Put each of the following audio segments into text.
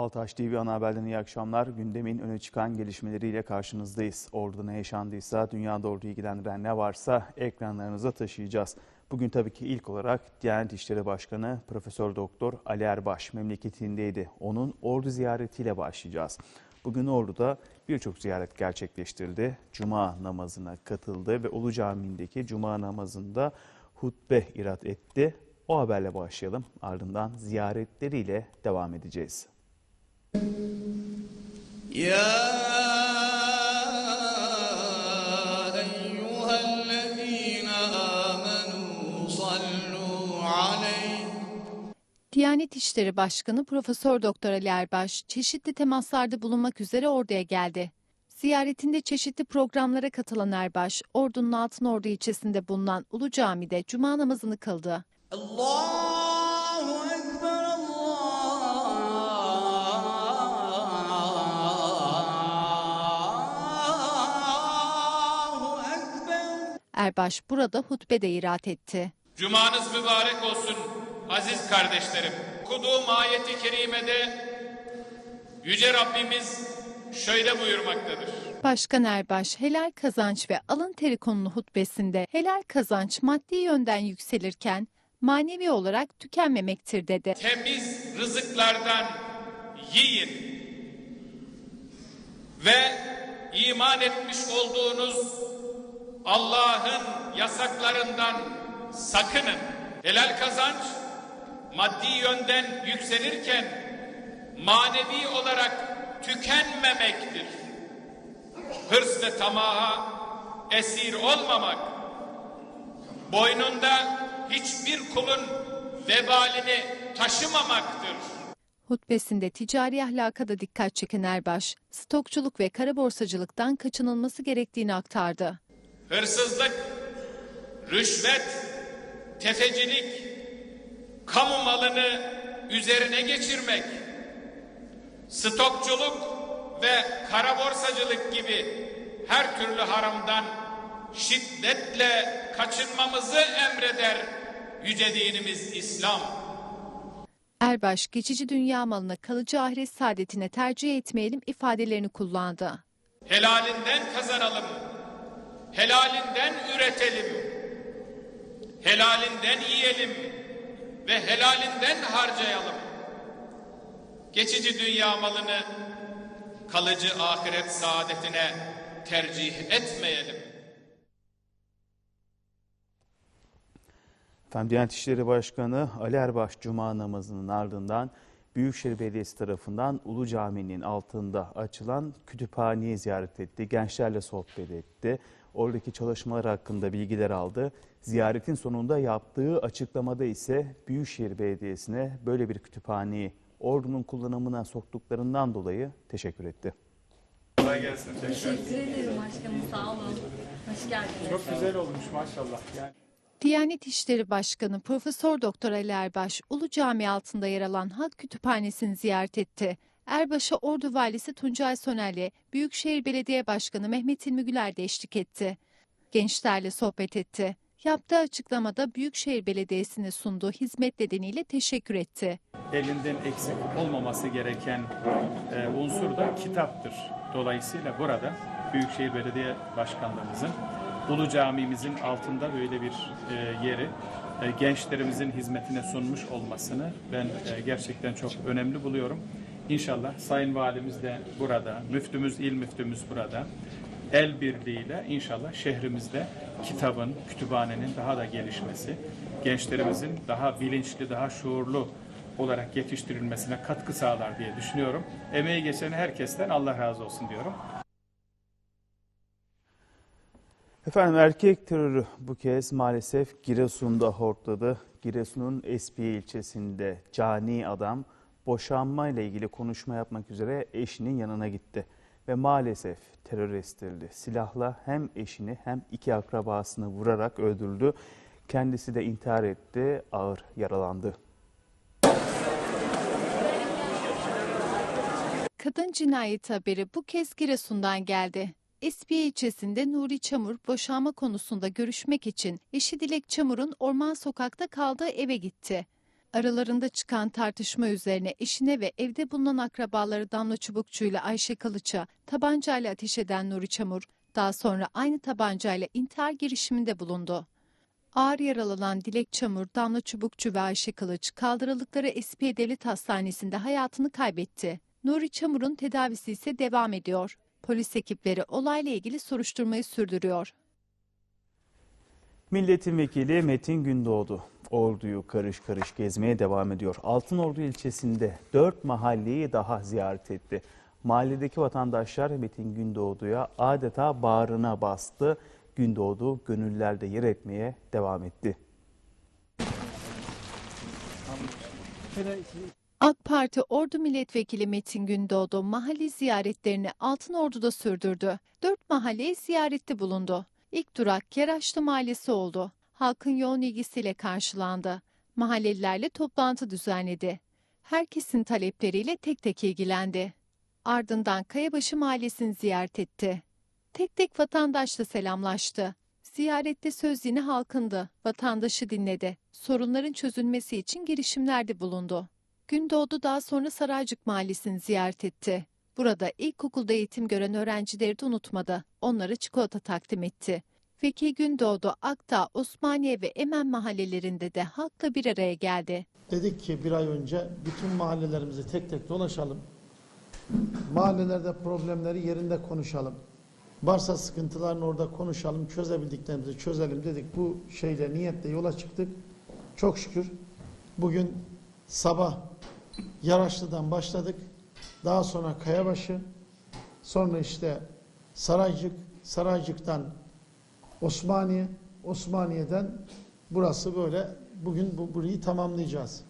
Altaş TV ana haberden iyi akşamlar. Gündemin öne çıkan gelişmeleriyle karşınızdayız. Ordu'da ne yaşandıysa, dünyada orduyu ilgilendiren ne varsa ekranlarınıza taşıyacağız. Bugün tabii ki ilk olarak Diyanet İşleri Başkanı Profesör Doktor Ali Erbaş memleketindeydi. Onun ordu ziyaretiyle başlayacağız. Bugün Ordu'da birçok ziyaret gerçekleştirildi. Cuma namazına katıldı ve Ulu Camii'ndeki Cuma namazında hutbe irat etti. O haberle başlayalım. Ardından ziyaretleriyle devam edeceğiz. Diyanet İşleri Başkanı Profesör Doktor Ali Erbaş çeşitli temaslarda bulunmak üzere Ordu'ya geldi. Ziyaretinde çeşitli programlara katılan Erbaş, Ordu'nun Altınordu ilçesinde bulunan Ulu Cami'de cuma namazını kıldı. Allah! Erbaş burada hutbe de irat etti. Cumanız mübarek olsun aziz kardeşlerim. Okuduğum ayeti kerimede Yüce Rabbimiz şöyle buyurmaktadır. Başkan Erbaş, helal kazanç ve alın teri konulu hutbesinde helal kazanç maddi yönden yükselirken manevi olarak tükenmemektir dedi. Temiz rızıklardan yiyin ve iman etmiş olduğunuz Allah'ın yasaklarından sakının. Helal kazanç maddi yönden yükselirken manevi olarak tükenmemektir. Hırs ve tamaha esir olmamak, boynunda hiçbir kulun vebalini taşımamaktır. Hutbesinde ticari ahlaka da dikkat çeken Erbaş, stokçuluk ve kara borsacılıktan kaçınılması gerektiğini aktardı. Hırsızlık, rüşvet, tefecilik, kamu malını üzerine geçirmek, stokçuluk ve kara borsacılık gibi her türlü haramdan şiddetle kaçınmamızı emreder yüce dinimiz İslam. Erbaş, geçici dünya malına kalıcı ahiret saadetine tercih etmeyelim ifadelerini kullandı. Helalinden kazanalım. Helalinden üretelim. Helalinden yiyelim ve helalinden harcayalım. Geçici dünya malını kalıcı ahiret saadetine tercih etmeyelim. Efendim Diyanet İşleri Başkanı Ali Erbaş Cuma namazının ardından Büyükşehir Belediyesi tarafından Ulu Cami'nin altında açılan kütüphaneyi ziyaret etti. Gençlerle sohbet etti. Oradaki çalışmalar hakkında bilgiler aldı. Ziyaretin sonunda yaptığı açıklamada ise Büyükşehir Belediyesi'ne böyle bir kütüphaneyi ordunun kullanımına soktuklarından dolayı teşekkür etti. Teşekkür ederim başkanım sağ olun. Hoş geldiniz. Çok güzel olmuş maşallah. Yani Diyanet İşleri Başkanı Profesör Doktor Ali Erbaş, Ulu Cami altında yer alan Halk Kütüphanesi'ni ziyaret etti. Erbaş'a Ordu Valisi Tuncay Soner'le Büyükşehir Belediye Başkanı Mehmet İlmi Güler de eşlik etti. Gençlerle sohbet etti. Yaptığı açıklamada Büyükşehir Belediyesi'ne sunduğu hizmet nedeniyle teşekkür etti. elinden eksik olmaması gereken e, unsur da kitaptır. Dolayısıyla burada Büyükşehir Belediye Başkanlığımızın Ulu Camimizin altında böyle bir e, yeri e, gençlerimizin hizmetine sunmuş olmasını ben e, gerçekten çok önemli buluyorum. İnşallah Sayın Valimiz de burada, müftümüz, il müftümüz burada. El birliğiyle inşallah şehrimizde kitabın, kütüphanenin daha da gelişmesi, gençlerimizin daha bilinçli, daha şuurlu olarak yetiştirilmesine katkı sağlar diye düşünüyorum. Emeği geçen herkesten Allah razı olsun diyorum. Efendim erkek terörü bu kez maalesef Giresun'da hortladı. Giresun'un Espiye ilçesinde cani adam boşanma ile ilgili konuşma yapmak üzere eşinin yanına gitti. Ve maalesef terör estirildi. Silahla hem eşini hem iki akrabasını vurarak öldürdü. Kendisi de intihar etti, ağır yaralandı. Kadın cinayeti haberi bu kez Giresun'dan geldi. Espiye ilçesinde Nuri Çamur boşanma konusunda görüşmek için eşi Dilek Çamur'un Orman Sokak'ta kaldığı eve gitti. Aralarında çıkan tartışma üzerine eşine ve evde bulunan akrabaları Damla Çubukçu ile Ayşe Kılıç'a tabancayla ateş eden Nuri Çamur, daha sonra aynı tabancayla intihar girişiminde bulundu. Ağır yaralanan Dilek Çamur, Damla Çubukçu ve Ayşe Kılıç kaldırıldıkları Espiye Devlet Hastanesi'nde hayatını kaybetti. Nuri Çamur'un tedavisi ise devam ediyor. Polis ekipleri olayla ilgili soruşturmayı sürdürüyor. Milletin Vekili Metin Gündoğdu orduyu karış karış gezmeye devam ediyor. Altınordu ilçesinde 4 mahalleyi daha ziyaret etti. Mahalledeki vatandaşlar Metin Gündoğdu'ya adeta bağrına bastı. Gündoğdu gönüllerde yer etmeye devam etti. AK Parti Ordu Milletvekili Metin Gündoğdu mahalle ziyaretlerini Altınordu'da sürdürdü. Dört mahalleye ziyarette bulundu. İlk durak Keraşlı Mahallesi oldu. Halkın yoğun ilgisiyle karşılandı. Mahallelilerle toplantı düzenledi. Herkesin talepleriyle tek tek ilgilendi. Ardından Kayabaşı Mahallesi'ni ziyaret etti. Tek tek vatandaşla selamlaştı. Ziyarette söz yine halkındı. Vatandaşı dinledi. Sorunların çözülmesi için girişimlerde bulundu. Gündoğdu daha sonra Saraycık Mahallesi'ni ziyaret etti. Burada ilkokulda eğitim gören öğrencileri de unutmadı. Onlara çikolata takdim etti. Vekil Gündoğdu, Akdağ, Osmaniye ve Emen mahallelerinde de halkla bir araya geldi. Dedik ki bir ay önce bütün mahallelerimizi tek tek dolaşalım. Mahallelerde problemleri yerinde konuşalım. Varsa sıkıntılarını orada konuşalım, çözebildiklerimizi çözelim dedik. Bu şeyle niyetle yola çıktık. Çok şükür bugün sabah Yaraşlı'dan başladık. Daha sonra Kayabaşı, sonra işte Saraycık, Saraycık'tan Osmaniye, Osmaniye'den burası böyle bugün bu burayı tamamlayacağız.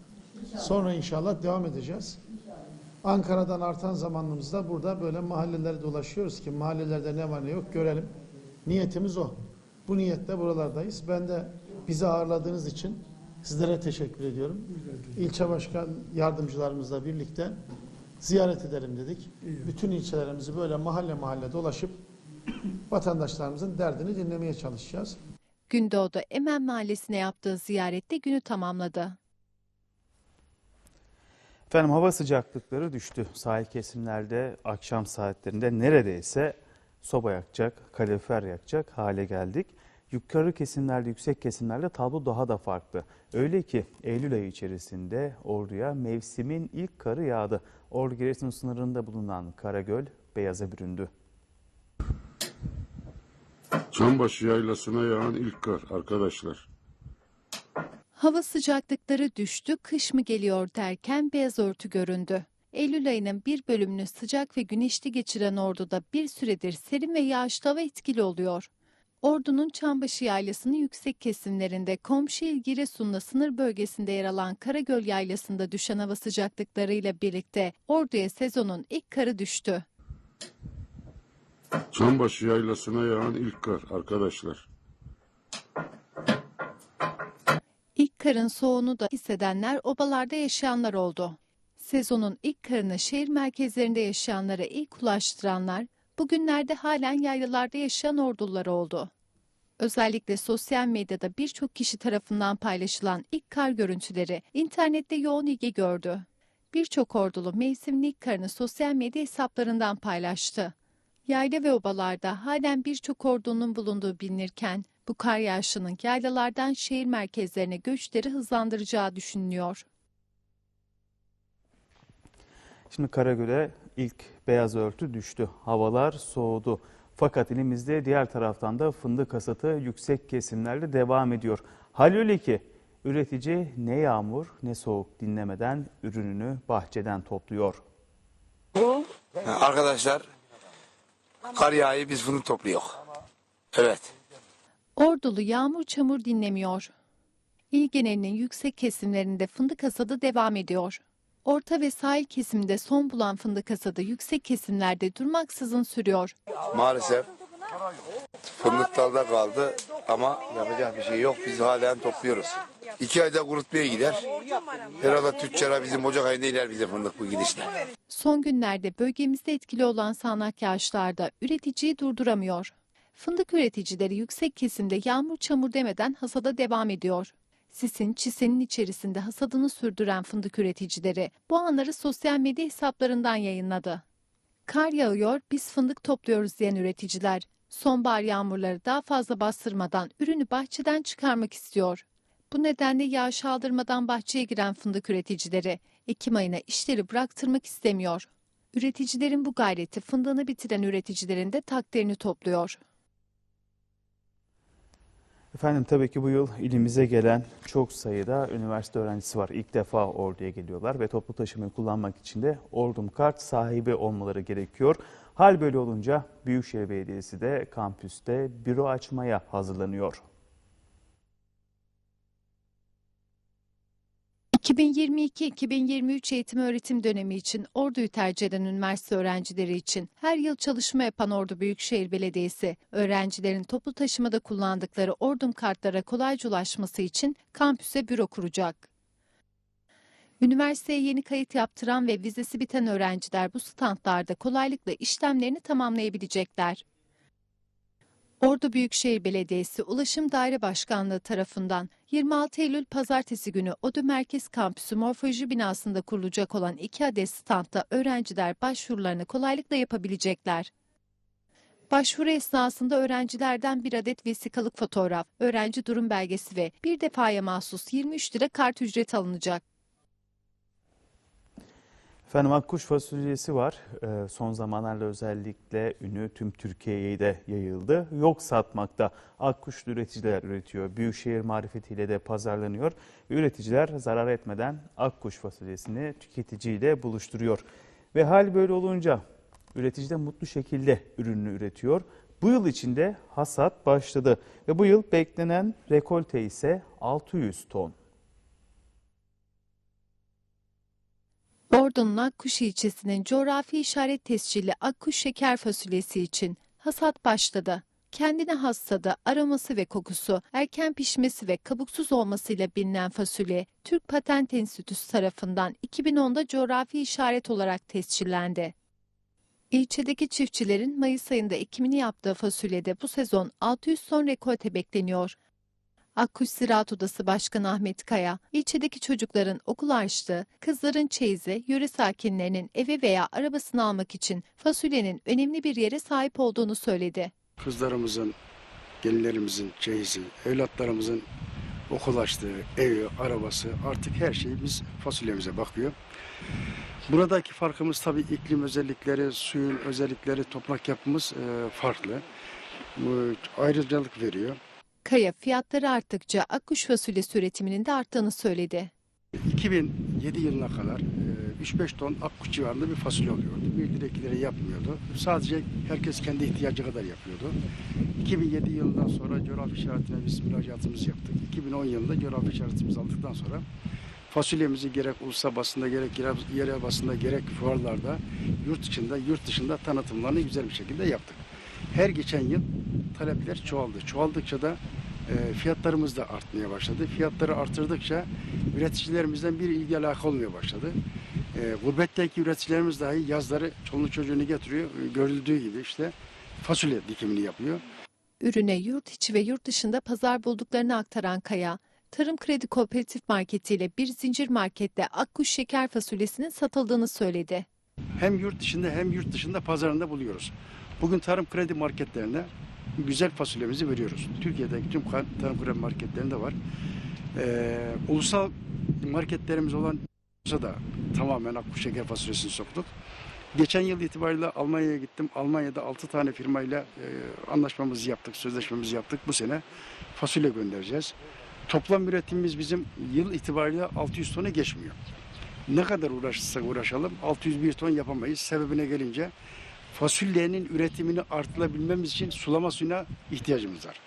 Sonra inşallah devam edeceğiz. Ankara'dan artan zamanımızda burada böyle mahalleleri dolaşıyoruz ki mahallelerde ne var ne yok görelim. Niyetimiz o. Bu niyetle buralardayız. Ben de bizi ağırladığınız için sizlere teşekkür ediyorum. İlçe başkan yardımcılarımızla birlikte ziyaret edelim dedik. Bütün ilçelerimizi böyle mahalle mahalle dolaşıp vatandaşlarımızın derdini dinlemeye çalışacağız. Gündoğdu Emen Mahallesi'ne yaptığı ziyarette günü tamamladı. Efendim hava sıcaklıkları düştü. Sahil kesimlerde akşam saatlerinde neredeyse soba yakacak, kalorifer yakacak hale geldik. Yukarı kesimlerde, yüksek kesimlerde tablo daha da farklı. Öyle ki Eylül ayı içerisinde Ordu'ya mevsimin ilk karı yağdı. Ordu Giresun sınırında bulunan Karagöl beyaza büründü. Çambaşı yaylasına yağan ilk kar arkadaşlar. Hava sıcaklıkları düştü, kış mı geliyor derken beyaz örtü göründü. Eylül ayının bir bölümünü sıcak ve güneşli geçiren Ordu'da bir süredir serin ve yağışlı hava etkili oluyor. Ordu'nun Çambaşı Yaylası'nın yüksek kesimlerinde komşu il Giresun'la sınır bölgesinde yer alan Karagöl Yaylası'nda düşen hava sıcaklıklarıyla birlikte Ordu'ya sezonun ilk karı düştü. Çambaşı yaylasına yağan ilk kar arkadaşlar. İlk karın soğuğunu da hissedenler obalarda yaşayanlar oldu. Sezonun ilk karını şehir merkezlerinde yaşayanlara ilk ulaştıranlar bugünlerde halen yaylalarda yaşayan ordular oldu. Özellikle sosyal medyada birçok kişi tarafından paylaşılan ilk kar görüntüleri internette yoğun ilgi gördü. Birçok ordulu mevsimin ilk karını sosyal medya hesaplarından paylaştı. Yayla ve obalarda halen birçok ordunun bulunduğu bilinirken bu kar yağışının yaylalardan şehir merkezlerine göçleri hızlandıracağı düşünülüyor. Şimdi Karagöl'e ilk beyaz örtü düştü. Havalar soğudu. Fakat elimizde diğer taraftan da fındık hasatı yüksek kesimlerde devam ediyor. Hal öyle ki üretici ne yağmur ne soğuk dinlemeden ürününü bahçeden topluyor. Arkadaşlar kar yağıyor biz fındık topluyor. Evet. Ordulu yağmur çamur dinlemiyor. İl genelinin yüksek kesimlerinde fındık hasadı devam ediyor. Orta ve sahil kesimde son bulan fındık hasadı yüksek kesimlerde durmaksızın sürüyor. Maalesef fındık dalda kaldı ama yapacak bir şey yok. Biz halen topluyoruz. İki ayda kurutmaya gider. Herhalde tüccara bizim Ocak ayında iner bize fındık bu gidişle. Son günlerde bölgemizde etkili olan sağanak yağışlarda üreticiyi durduramıyor. Fındık üreticileri yüksek kesimde yağmur çamur demeden hasada devam ediyor. Sisin, çisenin içerisinde hasadını sürdüren fındık üreticileri bu anları sosyal medya hesaplarından yayınladı. Kar yağıyor, biz fındık topluyoruz diyen üreticiler, sonbahar yağmurları daha fazla bastırmadan ürünü bahçeden çıkarmak istiyor. Bu nedenle yağış aldırmadan bahçeye giren fındık üreticileri Ekim ayına işleri bıraktırmak istemiyor. Üreticilerin bu gayreti fındığını bitiren üreticilerin de takdirini topluyor. Efendim tabii ki bu yıl ilimize gelen çok sayıda üniversite öğrencisi var. İlk defa Ordu'ya geliyorlar ve toplu taşımayı kullanmak için de Ordum kart sahibi olmaları gerekiyor. Hal böyle olunca Büyükşehir Belediyesi de kampüste büro açmaya hazırlanıyor. 2022-2023 eğitim öğretim dönemi için Ordu'yu tercih eden üniversite öğrencileri için her yıl çalışma yapan Ordu Büyükşehir Belediyesi, öğrencilerin toplu taşımada kullandıkları Ordum kartlara kolayca ulaşması için kampüse büro kuracak. Üniversiteye yeni kayıt yaptıran ve vizesi biten öğrenciler bu standlarda kolaylıkla işlemlerini tamamlayabilecekler. Ordu Büyükşehir Belediyesi Ulaşım Daire Başkanlığı tarafından 26 Eylül Pazartesi günü ODÜ Merkez Kampüsü Morfoloji binasında kurulacak olan iki adet standta öğrenciler başvurularını kolaylıkla yapabilecekler. Başvuru esnasında öğrencilerden bir adet vesikalık fotoğraf, öğrenci durum belgesi ve bir defaya mahsus 23 lira kart ücreti alınacak. Efendim akkuş fasulyesi var. Ee, son zamanlarda özellikle ünü tüm Türkiye'ye de yayıldı. Yok satmakta. Akkuş üreticiler üretiyor. Büyükşehir marifetiyle de pazarlanıyor. Üreticiler zarar etmeden akkuş fasulyesini tüketiciyle buluşturuyor. Ve hal böyle olunca üretici de mutlu şekilde ürününü üretiyor. Bu yıl içinde hasat başladı ve bu yıl beklenen rekolte ise 600 ton. Ordu'nun Akkuş ilçesinin coğrafi işaret tescilli Akkuş şeker fasulyesi için hasat başladı. Kendine has tadı, aroması ve kokusu, erken pişmesi ve kabuksuz olmasıyla bilinen fasulye, Türk Patent Enstitüsü tarafından 2010'da coğrafi işaret olarak tescillendi. İlçedeki çiftçilerin Mayıs ayında ekimini yaptığı fasulyede bu sezon 600 ton rekolte bekleniyor. Akkuş Ziraat Odası Başkanı Ahmet Kaya, ilçedeki çocukların okul harçlığı, kızların çeyizi, yöre sakinlerinin eve veya arabasını almak için fasulyenin önemli bir yere sahip olduğunu söyledi. Kızlarımızın, gelinlerimizin çeyizi, evlatlarımızın okul açtığı, evi, arabası artık her şeyimiz fasulyemize bakıyor. Buradaki farkımız tabii iklim özellikleri, suyun özellikleri, toprak yapımız e, farklı. Ayrıcalık veriyor. Kaya fiyatları arttıkça akkuş fasulyesi üretiminin de arttığını söyledi. 2007 yılına kadar e, 3-5 ton akkuş civarında bir fasulye oluyordu. 1 lira 2 lira yapmıyordu. Sadece herkes kendi ihtiyacı kadar yapıyordu. 2007 yılından sonra coğrafi işaretine biz müracaatımızı yaptık. 2010 yılında coğrafi işaretimizi aldıktan sonra fasulyemizi gerek ulusal basında gerek yere- yerel basında gerek fuarlarda yurt içinde yurt dışında tanıtımlarını güzel bir şekilde yaptık. Her geçen yıl talepler çoğaldı. Çoğaldıkça da e, fiyatlarımız da artmaya başladı. Fiyatları artırdıkça üreticilerimizden bir ilgi alaka olmaya başladı. E, gurbetteki üreticilerimiz dahi yazları çoluğunu çocuğunu getiriyor. Görüldüğü gibi işte fasulye dikimini yapıyor. Ürüne yurt içi ve yurt dışında pazar bulduklarını aktaran Kaya, Tarım Kredi Kooperatif Marketi ile bir zincir markette akkuş şeker fasulyesinin satıldığını söyledi. Hem yurt içinde hem yurt dışında pazarında buluyoruz. Bugün tarım kredi marketlerine güzel fasulyemizi veriyoruz. Türkiye'deki tüm tarım kredi marketlerinde var. Ee, ulusal marketlerimiz olan da tamamen akkuş şeker fasulyesini soktuk. Geçen yıl itibariyle Almanya'ya gittim. Almanya'da 6 tane firmayla e, anlaşmamızı yaptık, sözleşmemizi yaptık. Bu sene fasulye göndereceğiz. Toplam üretimimiz bizim yıl itibariyle 600 tonu geçmiyor. Ne kadar uğraşırsak uğraşalım 601 ton yapamayız. Sebebine gelince fasulyenin üretimini artırabilmemiz için sulama suyuna ihtiyacımız var.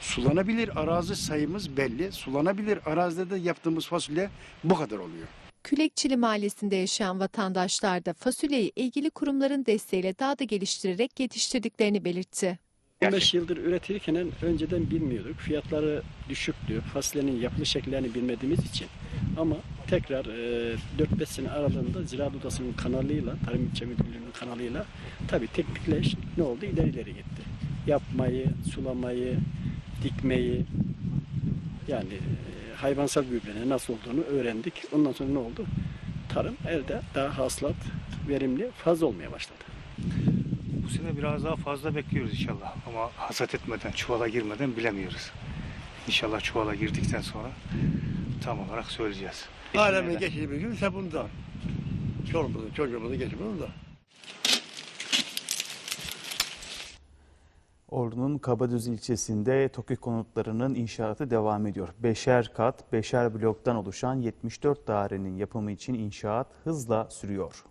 Sulanabilir arazi sayımız belli. Sulanabilir arazide de yaptığımız fasulye bu kadar oluyor. Külekçili Mahallesi'nde yaşayan vatandaşlar da fasulyeyi ilgili kurumların desteğiyle daha da geliştirerek yetiştirdiklerini belirtti. 15 yıldır üretilirken önceden bilmiyorduk. Fiyatları düşüktü. Fasulyenin yapılış şekillerini bilmediğimiz için. Ama tekrar e, 4-5 sene aralığında Ziraat Odası'nın kanalıyla, Tarım İlçe Müdürlüğü'nün kanalıyla tabii teknikleş ne oldu? İleri ileri gitti. Yapmayı, sulamayı, dikmeyi yani e, hayvansal gübrenin nasıl olduğunu öğrendik. Ondan sonra ne oldu? Tarım elde daha hasılat verimli fazla olmaya başladı. Bu sene biraz daha fazla bekliyoruz inşallah. Ama hasat etmeden, çuvala girmeden bilemiyoruz. İnşallah çuvala girdikten sonra tam olarak söyleyeceğiz. Alemin geçirimi ise bunda. Çoluğumuzun çocuğumuzun geçimi bunda. Ordu'nun Kabadüz ilçesinde TOKİ konutlarının inşaatı devam ediyor. Beşer kat, beşer bloktan oluşan 74 dairenin yapımı için inşaat hızla sürüyor.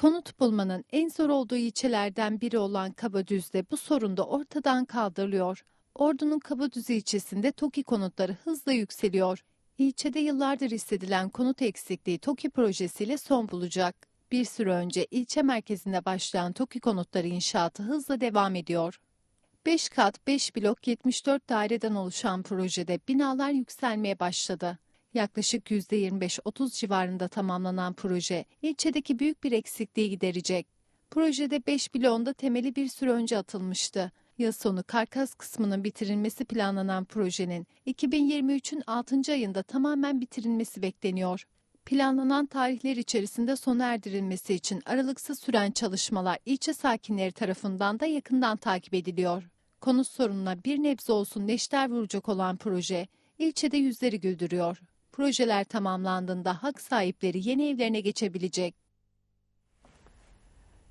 Konut bulmanın en zor olduğu ilçelerden biri olan Kabadüz'de bu sorun da ortadan kaldırılıyor. Ordu'nun Kabadüz ilçesinde TOKİ konutları hızla yükseliyor. İlçede yıllardır hissedilen konut eksikliği TOKİ projesiyle son bulacak. Bir süre önce ilçe merkezinde başlayan TOKİ konutları inşaatı hızla devam ediyor. 5 kat 5 blok 74 daireden oluşan projede binalar yükselmeye başladı. Yaklaşık %25-30 civarında tamamlanan proje ilçedeki büyük bir eksikliği giderecek. Projede 5 bloğunda temeli bir süre önce atılmıştı. Yıl sonu karkas kısmının bitirilmesi planlanan projenin 2023'ün 6. ayında tamamen bitirilmesi bekleniyor. Planlanan tarihler içerisinde sona erdirilmesi için aralıksız süren çalışmalar ilçe sakinleri tarafından da yakından takip ediliyor. Konut sorununa bir nebze olsun neşter vuracak olan proje ilçede yüzleri güldürüyor. Projeler tamamlandığında hak sahipleri yeni evlerine geçebilecek.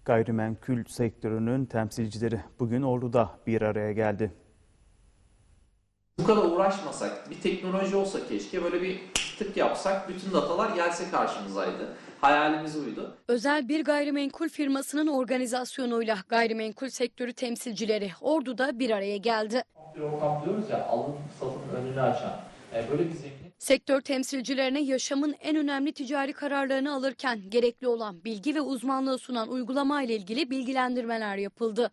Gayrimenkul sektörünün temsilcileri bugün Ordu'da bir araya geldi. Bu kadar uğraşmasak, bir teknoloji olsa keşke böyle bir tık yapsak, bütün datalar gelse karşımızaydı. Hayalimiz buydu. Özel bir gayrimenkul firmasının organizasyonuyla gayrimenkul sektörü temsilcileri Ordu'da bir araya geldi. Kaplıyoruz ya, alım satım önünü açan. Böyle bir zemin Sektör temsilcilerine yaşamın en önemli ticari kararlarını alırken gerekli olan bilgi ve uzmanlığı sunan uygulama ile ilgili bilgilendirmeler yapıldı.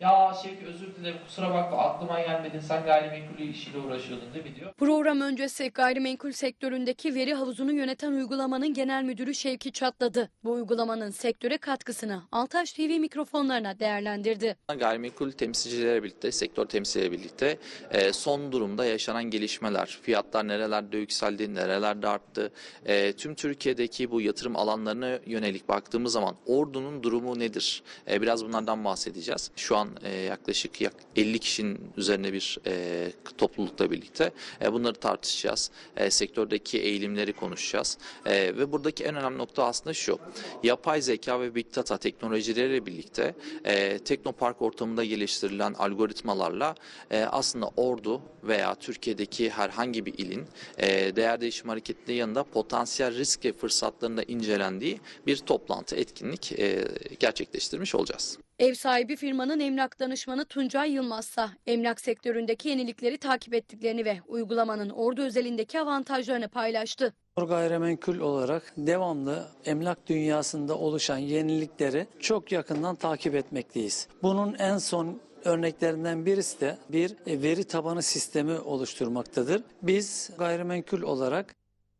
Ya Şevki özür dilerim kusura bakma aklıma gelmedin sen gayrimenkul işiyle uğraşıyordun değil mi diyor. Program öncesi gayrimenkul sektöründeki veri havuzunu yöneten uygulamanın genel müdürü Şevki Çatladı. Bu uygulamanın sektöre katkısını Altaş TV mikrofonlarına değerlendirdi. Gayrimenkul temsilcileriyle birlikte, sektör temsilcileriyle birlikte e, son durumda yaşanan gelişmeler, fiyatlar nerelerde yükseldi, nerelerde arttı, e, tüm Türkiye'deki bu yatırım alanlarına yönelik baktığımız zaman ordunun durumu nedir? E, biraz bunlardan bahsedeceğiz. Şu an e, yaklaşık yak 50 kişinin üzerine bir e, toplulukla birlikte e, bunları tartışacağız. E, sektördeki eğilimleri konuşacağız. E, ve buradaki en önemli nokta aslında şu. Yapay zeka ve big data teknolojileriyle birlikte e, teknopark ortamında geliştirilen algoritmalarla e, aslında ordu veya Türkiye'deki herhangi bir ilin e, değer değişim hareketliği yanında potansiyel risk ve fırsatlarında incelendiği bir toplantı, etkinlik e, gerçekleştirmiş olacağız. Ev sahibi firmanın emlak danışmanı Tuncay Yılmazsa emlak sektöründeki yenilikleri takip ettiklerini ve uygulamanın ordu özelindeki avantajlarını paylaştı. Gayrimenkul olarak devamlı emlak dünyasında oluşan yenilikleri çok yakından takip etmekteyiz. Bunun en son örneklerinden birisi de bir veri tabanı sistemi oluşturmaktadır. Biz gayrimenkul olarak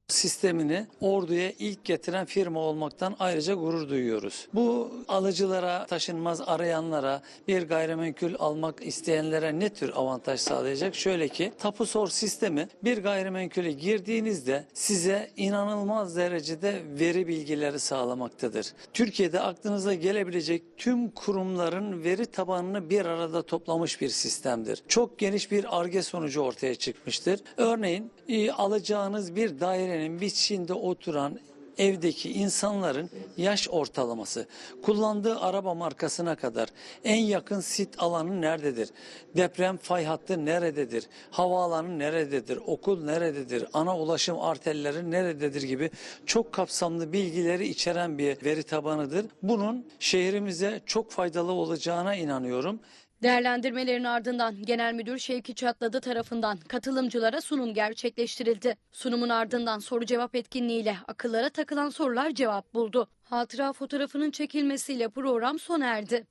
sistemini orduya ilk getiren firma olmaktan ayrıca gurur duyuyoruz. Bu alıcılara, taşınmaz arayanlara, bir gayrimenkul almak isteyenlere ne tür avantaj sağlayacak? Şöyle ki Tapusor sistemi bir gayrimenkule girdiğinizde size inanılmaz derecede veri bilgileri sağlamaktadır. Türkiye'de aklınıza gelebilecek tüm kurumların veri tabanını bir arada toplamış bir sistemdir. Çok geniş bir arge sonucu ortaya çıkmıştır. Örneğin e, alacağınız bir daire dairenin biçiminde oturan evdeki insanların yaş ortalaması, kullandığı araba markasına kadar en yakın sit alanı nerededir? Deprem fay hattı nerededir? Havaalanı nerededir? Okul nerededir? Ana ulaşım arterleri nerededir gibi çok kapsamlı bilgileri içeren bir veri tabanıdır. Bunun şehrimize çok faydalı olacağına inanıyorum. Değerlendirmelerin ardından Genel Müdür Şevki Çatladı tarafından katılımcılara sunum gerçekleştirildi. Sunumun ardından soru cevap etkinliğiyle akıllara takılan sorular cevap buldu. Hatıra fotoğrafının çekilmesiyle program sona erdi.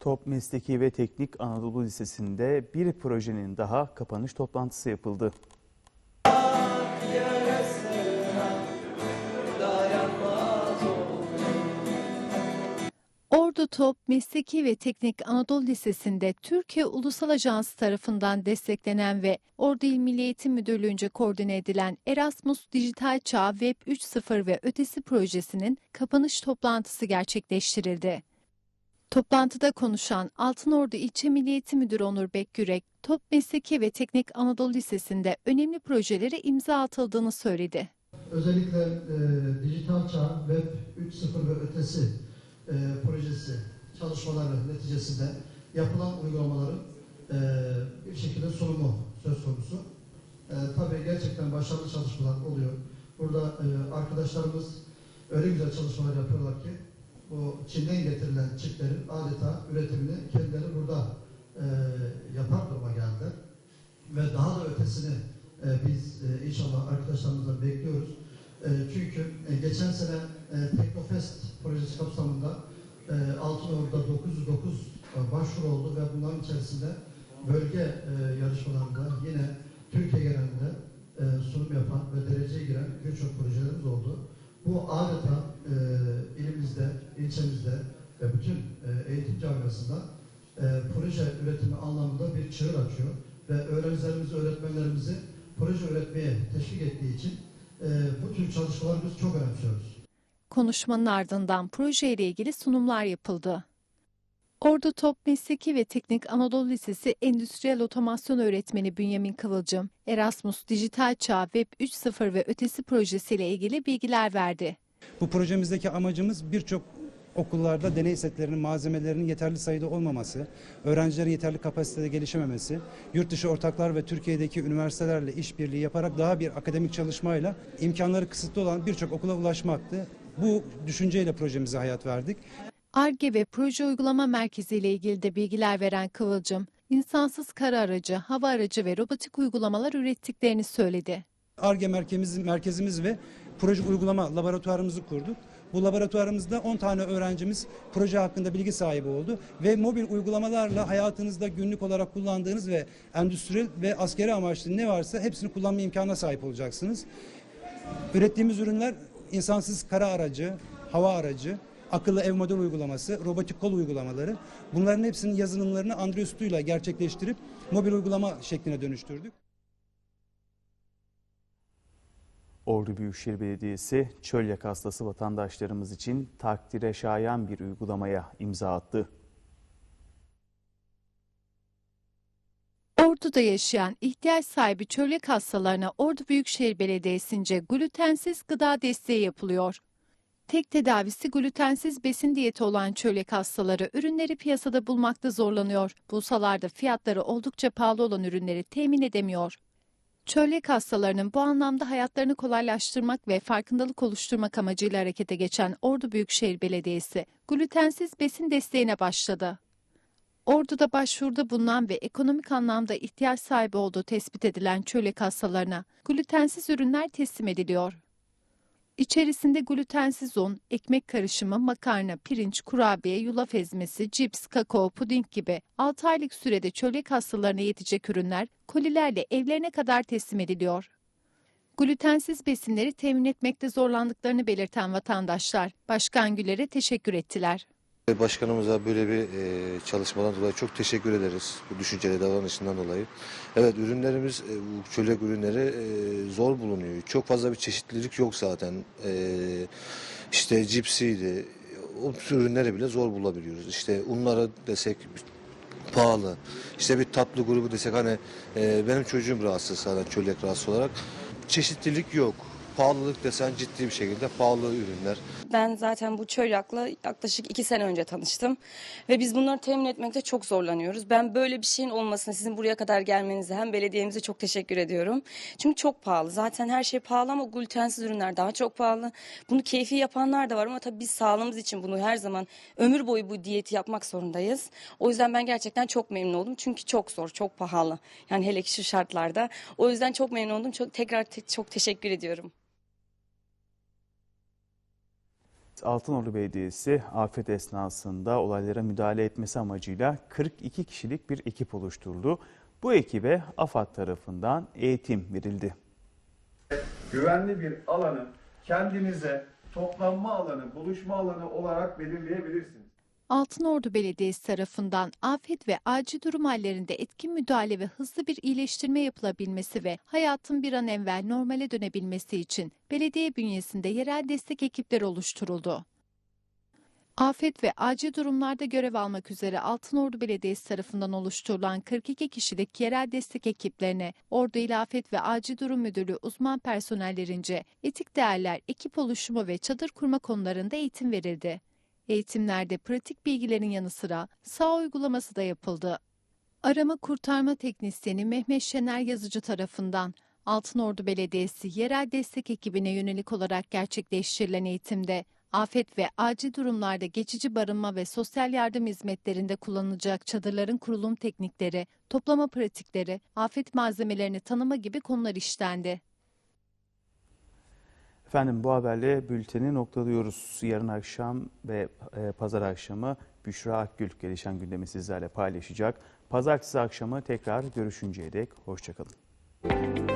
Top Mesleki ve Teknik Anadolu Lisesi'nde bir projenin daha kapanış toplantısı yapıldı. Ordu Ordu Top Mesleki ve Teknik Anadolu Lisesi'nde Türkiye Ulusal Ajansı tarafından desteklenen ve Ordu İl Milli Eğitim Müdürlüğü'nce koordine edilen Erasmus Dijital Çağ Web 3.0 ve Ötesi projesinin kapanış toplantısı gerçekleştirildi. Toplantıda konuşan Altınordu İlçe Milli Eğitim Müdürü Onur Bekgürek, Top Mesleki ve Teknik Anadolu Lisesi'nde önemli projelere imza atıldığını söyledi. Özellikle e, dijital çağ, web 3.0 ve ötesi e, projesi çalışmaları neticesinde yapılan uygulamaların e, bir şekilde sunumu söz konusu. E, tabii gerçekten başarılı çalışmalar oluyor. Burada e, arkadaşlarımız öyle güzel çalışmalar yapıyorlar ki bu Çin'den getirilen çiplerin adeta üretimini kendileri burada e, yapar duruma geldiler. Ve daha da ötesini e, biz e, inşallah arkadaşlarımızdan bekliyoruz. E, çünkü e, geçen sene e, Teknofest projesi kapsamında e, Altınordu'da 909 e, başvuru oldu ve bunların içerisinde bölge e, yarışmalarında yine Türkiye genelinde e, sunum yapan ve dereceye giren birçok projelerimiz oldu. Bu adeta e, ilimizde, ilçemizde ve bütün e, eğitim camiasında e, proje üretimi anlamında bir çığır açıyor ve öğrencilerimizi, öğretmenlerimizi proje üretmeye teşvik ettiği için e, bu tür çalışmaları biz çok önemsiyoruz. Konuşmanın ardından projeyle ilgili sunumlar yapıldı. Ordu Top Mesleki ve Teknik Anadolu Lisesi Endüstriyel Otomasyon Öğretmeni Bünyamin Kıvılcım, Erasmus Dijital Çağ Web 3.0 ve Ötesi projesiyle ilgili bilgiler verdi. Bu projemizdeki amacımız birçok okullarda deney setlerinin malzemelerinin yeterli sayıda olmaması, öğrencilerin yeterli kapasitede gelişememesi, yurt dışı ortaklar ve Türkiye'deki üniversitelerle işbirliği yaparak daha bir akademik çalışmayla imkanları kısıtlı olan birçok okula ulaşmaktı. Bu düşünceyle projemize hayat verdik. ARGE ve Proje Uygulama Merkezi ile ilgili de bilgiler veren Kıvılcım, insansız kara aracı, hava aracı ve robotik uygulamalar ürettiklerini söyledi. ARGE merkezimiz, merkezimiz ve proje uygulama laboratuvarımızı kurduk. Bu laboratuvarımızda 10 tane öğrencimiz proje hakkında bilgi sahibi oldu ve mobil uygulamalarla hayatınızda günlük olarak kullandığınız ve endüstriyel ve askeri amaçlı ne varsa hepsini kullanma imkanına sahip olacaksınız. Ürettiğimiz ürünler insansız kara aracı, hava aracı, akıllı ev model uygulaması, robotik kol uygulamaları. Bunların hepsinin yazılımlarını Android ile gerçekleştirip mobil uygulama şekline dönüştürdük. Ordu Büyükşehir Belediyesi çölyak hastası vatandaşlarımız için takdire şayan bir uygulamaya imza attı. Ordu'da yaşayan ihtiyaç sahibi çölyak hastalarına Ordu Büyükşehir Belediyesi'nce glutensiz gıda desteği yapılıyor. Tek tedavisi glutensiz besin diyeti olan çölyak hastaları ürünleri piyasada bulmakta zorlanıyor. Bulsalar da fiyatları oldukça pahalı olan ürünleri temin edemiyor. Çölyak hastalarının bu anlamda hayatlarını kolaylaştırmak ve farkındalık oluşturmak amacıyla harekete geçen Ordu Büyükşehir Belediyesi glutensiz besin desteğine başladı. Ordu'da başvuruda bulunan ve ekonomik anlamda ihtiyaç sahibi olduğu tespit edilen çölyak hastalarına glutensiz ürünler teslim ediliyor. İçerisinde glutensiz un, ekmek karışımı, makarna, pirinç, kurabiye, yulaf ezmesi, cips, kakao, puding gibi 6 aylık sürede çölyak hastalarına yetecek ürünler kolilerle evlerine kadar teslim ediliyor. Glutensiz besinleri temin etmekte zorlandıklarını belirten vatandaşlar Başkan Güler'e teşekkür ettiler. Başkanımıza böyle bir e, çalışmadan dolayı çok teşekkür ederiz. Bu düşünceli davranışından dolayı. Evet ürünlerimiz, e, bu çölyak ürünleri e, zor bulunuyor. Çok fazla bir çeşitlilik yok zaten. E, işte cipsiydi. O tür ürünleri bile zor bulabiliyoruz. İşte unları desek pahalı. İşte bir tatlı grubu desek hani e, benim çocuğum rahatsız zaten çölyak rahatsız olarak. Çeşitlilik yok. Pahalılık desen ciddi bir şekilde pahalı ürünler. Ben zaten bu çölyakla yaklaşık iki sene önce tanıştım. Ve biz bunları temin etmekte çok zorlanıyoruz. Ben böyle bir şeyin olmasına sizin buraya kadar gelmenize hem belediyemize çok teşekkür ediyorum. Çünkü çok pahalı. Zaten her şey pahalı ama glutensiz ürünler daha çok pahalı. Bunu keyfi yapanlar da var ama tabii biz sağlığımız için bunu her zaman ömür boyu bu diyeti yapmak zorundayız. O yüzden ben gerçekten çok memnun oldum. Çünkü çok zor, çok pahalı. Yani hele ki şu şartlarda. O yüzden çok memnun oldum. Çok, tekrar te- çok teşekkür ediyorum. Altınordu Belediyesi afet esnasında olaylara müdahale etmesi amacıyla 42 kişilik bir ekip oluşturdu. Bu ekibe AFAD tarafından eğitim verildi. güvenli bir alanı kendinize toplanma alanı, buluşma alanı olarak belirleyebilirsiniz. Altınordu Belediyesi tarafından afet ve acil durum hallerinde etkin müdahale ve hızlı bir iyileştirme yapılabilmesi ve hayatın bir an evvel normale dönebilmesi için belediye bünyesinde yerel destek ekipleri oluşturuldu. Afet ve acil durumlarda görev almak üzere Altınordu Belediyesi tarafından oluşturulan 42 kişilik yerel destek ekiplerine Ordu İl Afet ve Acil Durum Müdürlüğü uzman personellerince etik değerler, ekip oluşumu ve çadır kurma konularında eğitim verildi. Eğitimlerde pratik bilgilerin yanı sıra sağ uygulaması da yapıldı. Arama kurtarma teknisyeni Mehmet Şener Yazıcı tarafından Altınordu Belediyesi yerel destek ekibine yönelik olarak gerçekleştirilen eğitimde afet ve acil durumlarda geçici barınma ve sosyal yardım hizmetlerinde kullanılacak çadırların kurulum teknikleri, toplama pratikleri, afet malzemelerini tanıma gibi konular işlendi. Efendim bu haberle bülteni noktalıyoruz. Yarın akşam ve e, pazar akşamı Büşra Akgül gelişen gündemi sizlerle paylaşacak. Pazartesi akşamı tekrar görüşünceye dek hoşçakalın.